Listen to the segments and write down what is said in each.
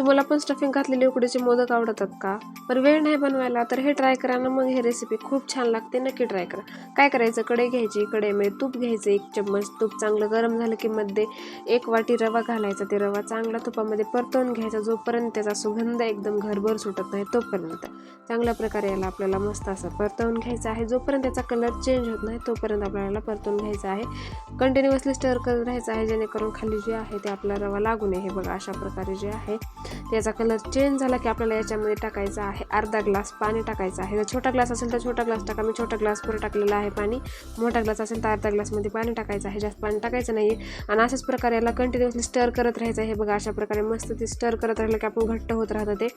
तुम्हाला पण स्टफिंग घातलेले उकडीचे मोदक आवडतात का? पण वेळ नाही बनवायला तर हे ट्राय करा ना मग हे रेसिपी खूप छान लागते नक्की ट्राय करा. काय करायचं? कढई घ्यायची कढईमध्ये तूप घ्यायचं एक चम्मच तूप चांगलं गरम झालं की मध्ये एक वाटी रवा घालायचा ते रवा चांगला तुपामध्ये परतवून घ्यायचा जोपर्यंत त्याचा सुगंध एकदम घरभर सुटत नाही तोपर्यंत. चांगल्या प्रकारे याला आपल्याला मस्त असं परतवून घ्यायचं आहे. जोपर्यंत त्याचा कलर चेंज होत नाही तोपर्यंत आपल्याला परतवून घ्यायचं आहे. कंटिन्युअसली स्टर करत राहायचं आहे जेणेकरून खाली जे आहे ते आपला रवा लागू नये. हे बघा अशा प्रकारे जे आहे त्याचा कलर चेंज झाला की आपल्याला याच्यामध्ये टाकायचं आहे अर्धा ग्लास पाणी टाकायचं आहे. जर छोटा ग्लास असेल तर छोटा ग्लास टाका. मी छोटा ग्लास टाकलेला आहे पाणी. मोठा ग्लास असेल तर अर्धा ग्लासमध्ये पाणी टाकायचं आहे. जास्त पाणी टाकायचं नाही आणि अशाच प्रकारे याला कंटिन्युअसली स्टर करत राहायचं आहे. बघा अशा प्रकारे मस्त ते स्टर करत राहिलं की आपण घट्ट होत राहतं ते.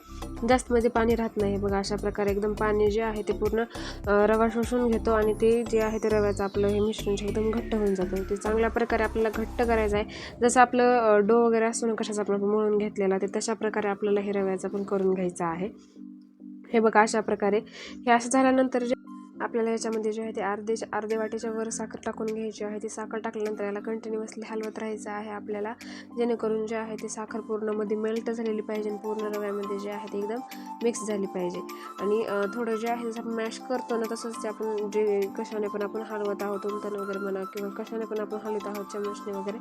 जास्त मध्ये पाणी राहत नाही. बघा अशा प्रकारे एकदम पाणी जे आहे ते पूर्ण रवा शोषून घेतो आणि ते जे आहे ते रव्याचं आपलं हे मिश्रण जे एकदम घट्ट होऊन जातं. ते चांगल्या प्रकारे आपल्याला घट्ट करायचं आहे. जसं आपलं डो वगैरे असतो ना कशाचा आपण मळून घेतलेला ते तशा प्रकारे आपल्याला हे रव्याचा पण करून घ्यायचं आहे. हे बघा अशा प्रकारे. हे असं झाल्यानंतर जे आपल्याला याच्यामध्ये जे आहे ते अर्धे अर्धे वाटीच्या वर साखर टाकून घ्यायची आहे. ती साखर टाकल्यानंतर याला कंटिन्युअसली हलवत राहायचं आहे आपल्याला. जेणेकरून जे आहे ते साखर पूर्णमध्ये मेल्ट झालेली पाहिजे आणि पूर्ण रव्यामध्ये जे आहे ते एकदम मिक्स झाली पाहिजे. आणि थोडं जे आहे जसं आपण मॅश करतो ना तसंच ते आपण जे कशाने पण आपण हलवत आहोत उलटण वगैरे म्हणा किंवा कशाने पण आपण हलवत आहोत चमचने वगैरे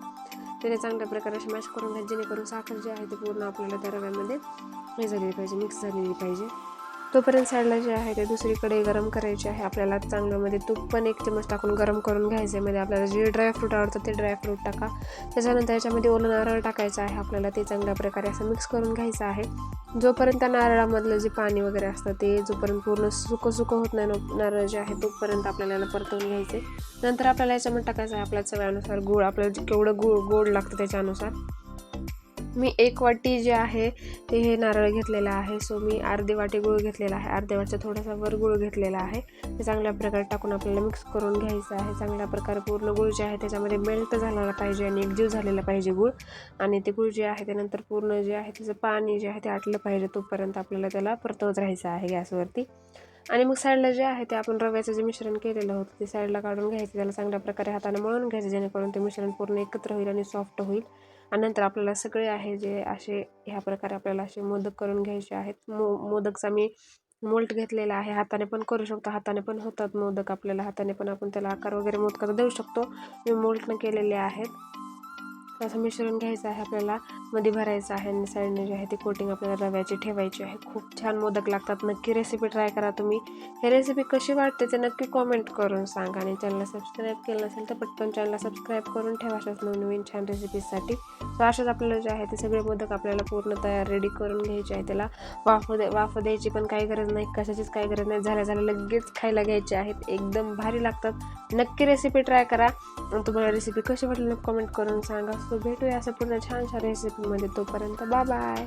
त्याने चांगल्या प्रकारे असे मॅश करून घ्या जेणेकरून साखर जी आहे ती पूर्ण आपल्याला त्या रव्यामध्ये हे झालेली पाहिजे मिक्स झालेली पाहिजे. तोपर्यंत साईडला जे आहे ते दुसरीकडे गरम करायचे आहे. आपल्याला चांगल्यामध्ये म्हणजे तूप पण एक चमच टाकून गरम करून घ्यायचं आहे म्हणजे आपल्याला जे ड्रायफ्रूट आवडतं ते ड्रायफ्रूट टाका. त्याच्यानंतर याच्यामध्ये ओलं नारळ टाकायचं आहे. आपल्याला ते चांगल्या प्रकारे असं मिक्स करून घ्यायचं आहे. जोपर्यंत त्या नारळामधलं जे पाणी वगैरे असतं ते जोपर्यंत पूर्ण सुकं सुकं होत नाही नारळ जे आहे तोपर्यंत आपल्याला याला परतवून घ्यायचे नंतर आपल्याला याच्यामध्ये टाकायचं आहे. आपल्या चव्यानुसार गूळ. आपल्याला केवढं गूळ गोड लागतं त्याच्यानुसार. मी एक वाटी जे आहे ते हे नारळ घेतलेलं आहे. सो मी अर्धी वाटी गुळ घेतलेला आहे. अर्ध्या वाटीचा थोडासा वर गुळ घेतलेला आहे. ते चांगल्या प्रकारे टाकून आपल्याला मिक्स करून घ्यायचं आहे. चांगल्या प्रकारे पूर्ण गुळ जे आहे त्याच्यामध्ये मेल्ट झालेला पाहिजे आणि एकजीव झालेला पाहिजे गुळ. आणि ते गुळ जे आहे त्यानंतर पूर्ण जे आहे त्याचं पाणी जे आहे ते आटलं पाहिजे तोपर्यंत आपल्याला त्याला परतवत राहायचं आहे गॅसवरती. आणि मग साईडला जे आहे ते आपण रव्याचं जे मिश्रण केलेलं होतं ते साईडला काढून घ्यायचं. त्याला चांगल्या प्रकारे हाताने मळून घ्यायचं जेणेकरून ते मिश्रण पूर्ण एकत्र होईल आणि सॉफ्ट होईल. आणि नंतर आपल्याला सगळे आहे जे असे ह्या प्रकारे आपल्याला असे मोदक करून घ्यायचे आहेत. मो मोदकचा मी मोल्ट घेतलेला आहे. हाताने पण करू शकतो. हाताने पण होतात मोदक आपल्याला. हाताने पण आपण त्याला आकार वगैरे मोदकाचा देऊ शकतो. मी मोल्टनं केलेले आहेत. असं मिश्रण घ्यायचं आहे आपल्याला. मध्ये भरायचं आहे आणि साईडने जे आहे ते कोटिंग आपल्याला रव्याची ठेवायची आहे. खूप छान मोदक लागतात. नक्की रेसिपी ट्राय करा तुम्ही. हे रेसिपी कशी वाटते ते नक्की कॉमेंट करून सांगा आणि चॅनलला सबस्क्राईब केलं नसेल तर पटकन चॅनलला सबस्क्राईब करून ठेवा अशाच नवनवीन छान रेसिपीजसाठी सो अशाच आपल्याला जे आहे ते सगळे मोदक आपल्याला पूर्ण तयार रेडी करून घ्यायचे आहे त्याला. वाफ द्या वाफ द्यायची पण काही गरज नाही. कशाचीच काही गरज नाही. झाल्या झाल्या लगेच खायला घ्यायचे आहेत. एकदम भारी लागतात. नक्की रेसिपी ट्राय करा. आणि तुम्हाला रेसिपी कशी वाटली कमेंट करून सांगा. सो भेटूया. असं पुन्हा छानशा रेसिपीमध्ये तोपर्यंत बाय बाय